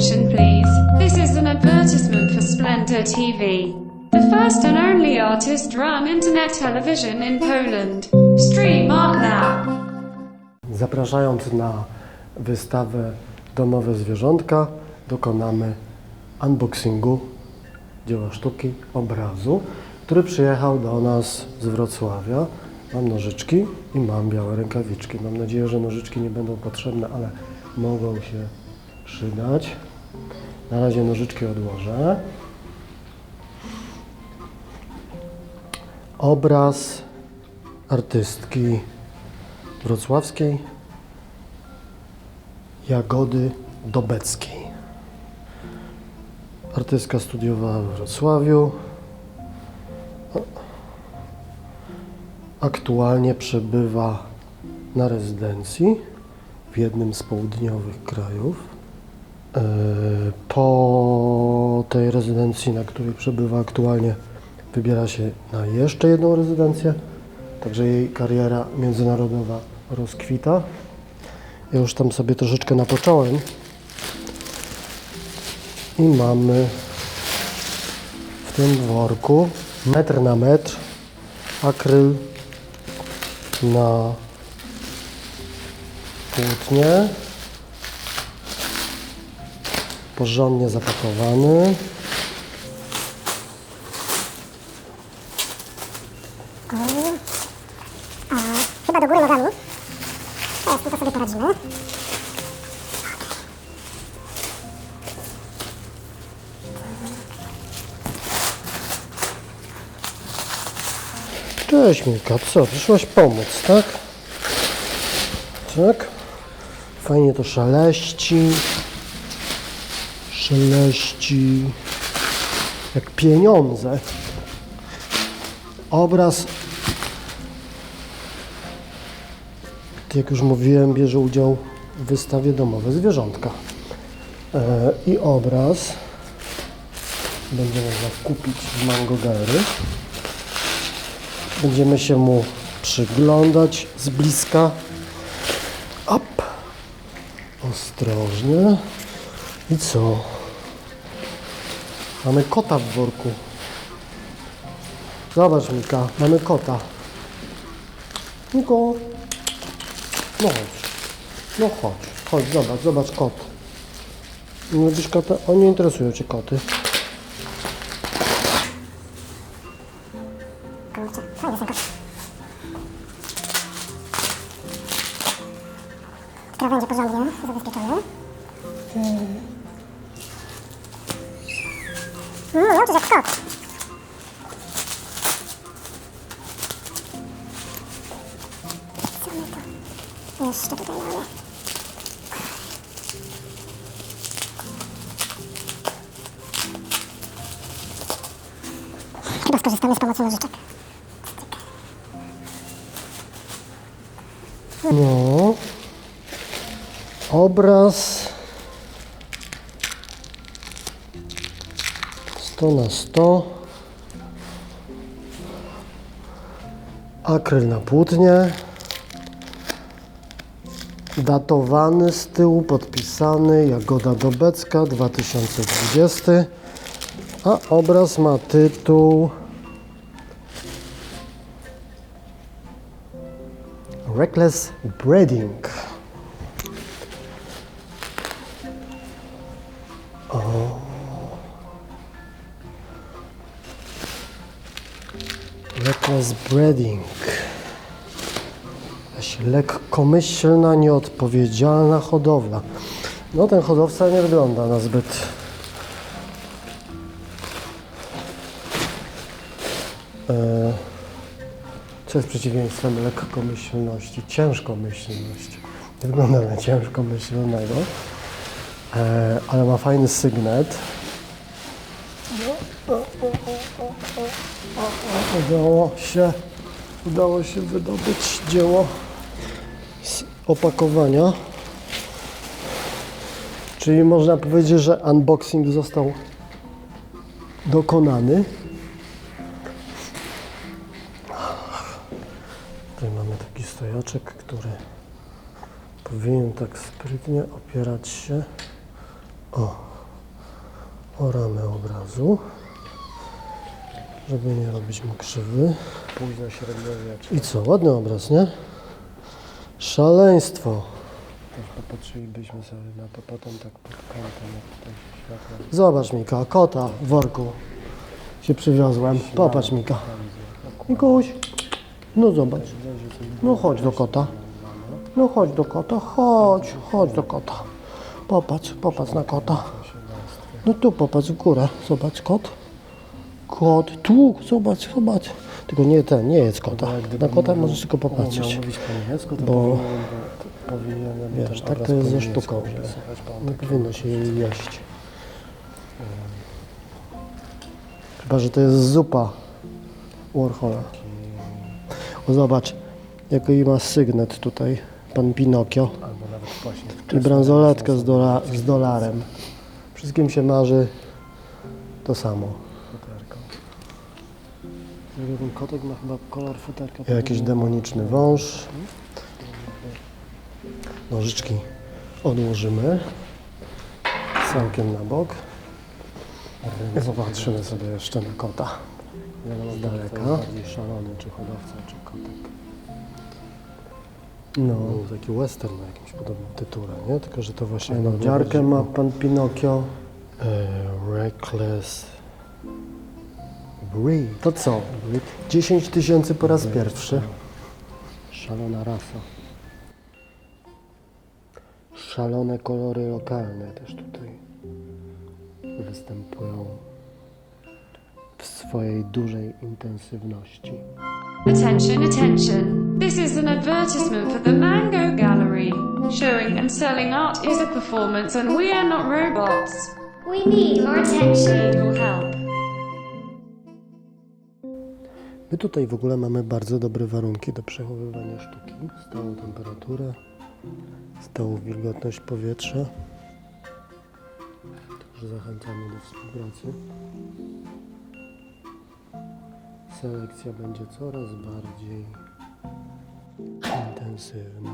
Attention please. This is an advertisement for Splendor TV. The first and only artist-run internet television in Poland. Stream art now. Zapraszając na wystawę Domowe Zwierzątka, dokonamy unboxingu dzieła sztuki obrazu, który przyjechał do nas z Wrocławia. Mam nożyczki i mam białe rękawiczki. Mam nadzieję, że nożyczki nie będą potrzebne, ale mogą się przydać. Na razie nożyczki odłożę. Obraz artystki wrocławskiej Jagody Dobeckiej. Artystka studiowała we Wrocławiu. Aktualnie przebywa na rezydencji w jednym z południowych krajów. E, Po tej rezydencji, na której przebywa aktualnie, wybiera się na jeszcze jedną rezydencję. Także jej kariera międzynarodowa rozkwita. Ja już tam sobie troszeczkę napocząłem. I mamy w tym worku metr na metr akryl na płótnie. Porządnie zapakowany. Chyba do góry nogami. Teraz tylko sobie poradzimy. Cześć Milka, co? Przyszłaś pomóc, tak? Tak? Fajnie to szaleści. Szeleści. Jak pieniądze. Obraz, jak już mówiłem, bierze udział w wystawie Domowe Zwierzątka. E, I obraz będzie można kupić w Mango. Będziemy się mu przyglądać z bliska. Ostrożnie. I co? Mamy kota w worku. Zobacz Mika, mamy kota. Miko. No chodź. No chodź. Chodź, zobacz, zobacz kot. Nie lubisz kota? O, nie interesują Cię koty. Krawędzie porządnie zabezpieczone. Hmm, no to jak kot. Co my jeszcze tutaj mamy? Chyba skorzystamy z pomocy nożyczek. No. Obraz 100 na 100. Akryl na płótnie. Datowany z tyłu, podpisany Jagoda Dobecka 2020. A obraz ma tytuł Reckless Breeding. O. Reckless Breeding. Jakaś lekkomyślna, nieodpowiedzialna hodowla. No ten hodowca nie wygląda na zbyt e, co jest przeciwieństwem lekkomyślności? Ciężkomyślność. Wygląda na ciężkomyślnego, e, ale ma fajny sygnet. Udało się, udało się wydobyć dzieło z opakowania. Czyli można powiedzieć, że unboxing został dokonany. Tutaj mamy taki stojaczek, który powinien tak sprytnie opierać się. O, o ramę obrazu, żeby nie robić mu krzywy. Późno średniowiecze. I co, ładny obraz, nie? Szaleństwo. Też popatrzylibyśmy sobie na to potem tak pod kątem, jak tutaj się światło Zobacz Mika, kota w worku się przywiozłem. Popatrz Mika. Mikuś, no zobacz. No chodź do kota. No chodź do kota, chodź, chodź do kota. Popatrz, popatrz na kota. No tu popatrz w górę, zobacz kot. Kot, tu, zobacz, zobacz. Tylko nie ten, nie jest kota. Na kota możesz tylko Miał popatrzeć. mówić po niemiecku, to Bo- powinienem, Wiesz, tak to jest ze sztuką. Nie powinno się jej jeść. Chyba, że to jest zupa Warhola. O, zobacz, jaki ma sygnet tutaj, pan Pinokio. I bransoletkę z, dola, z dolarem. Wszystkim się marzy to samo. Ten kotek ma chyba kolor futerka. Jakiś demoniczny wąż. Nożyczki odłożymy całkiem na bok. Zobaczymy sobie jeszcze na kota. Z daleka. bardziej szalony, czy hodowca, czy kotek. No, taki western na jakimś podobnym tytule, nie? Tylko, że to właśnie... no, Dziarkę ma pan Pinokio. E, reckless Breed. To co? 10 tysięcy po raz pierwszy. Szalona rasa. Szalone kolory lokalne też tutaj występują w swojej dużej intensywności. Attention, attention. This is an advertisement for the Mango Gallery. Showing and selling art is a performance, and we are not robots. We need more attention. Your help. My tutaj w ogóle mamy bardzo dobre warunki do przechowywania sztuki. Stałą temperaturę, stałą wilgotność powietrza. Także zachęcamy do współpracy. Selekcja będzie coraz bardziej intensywna.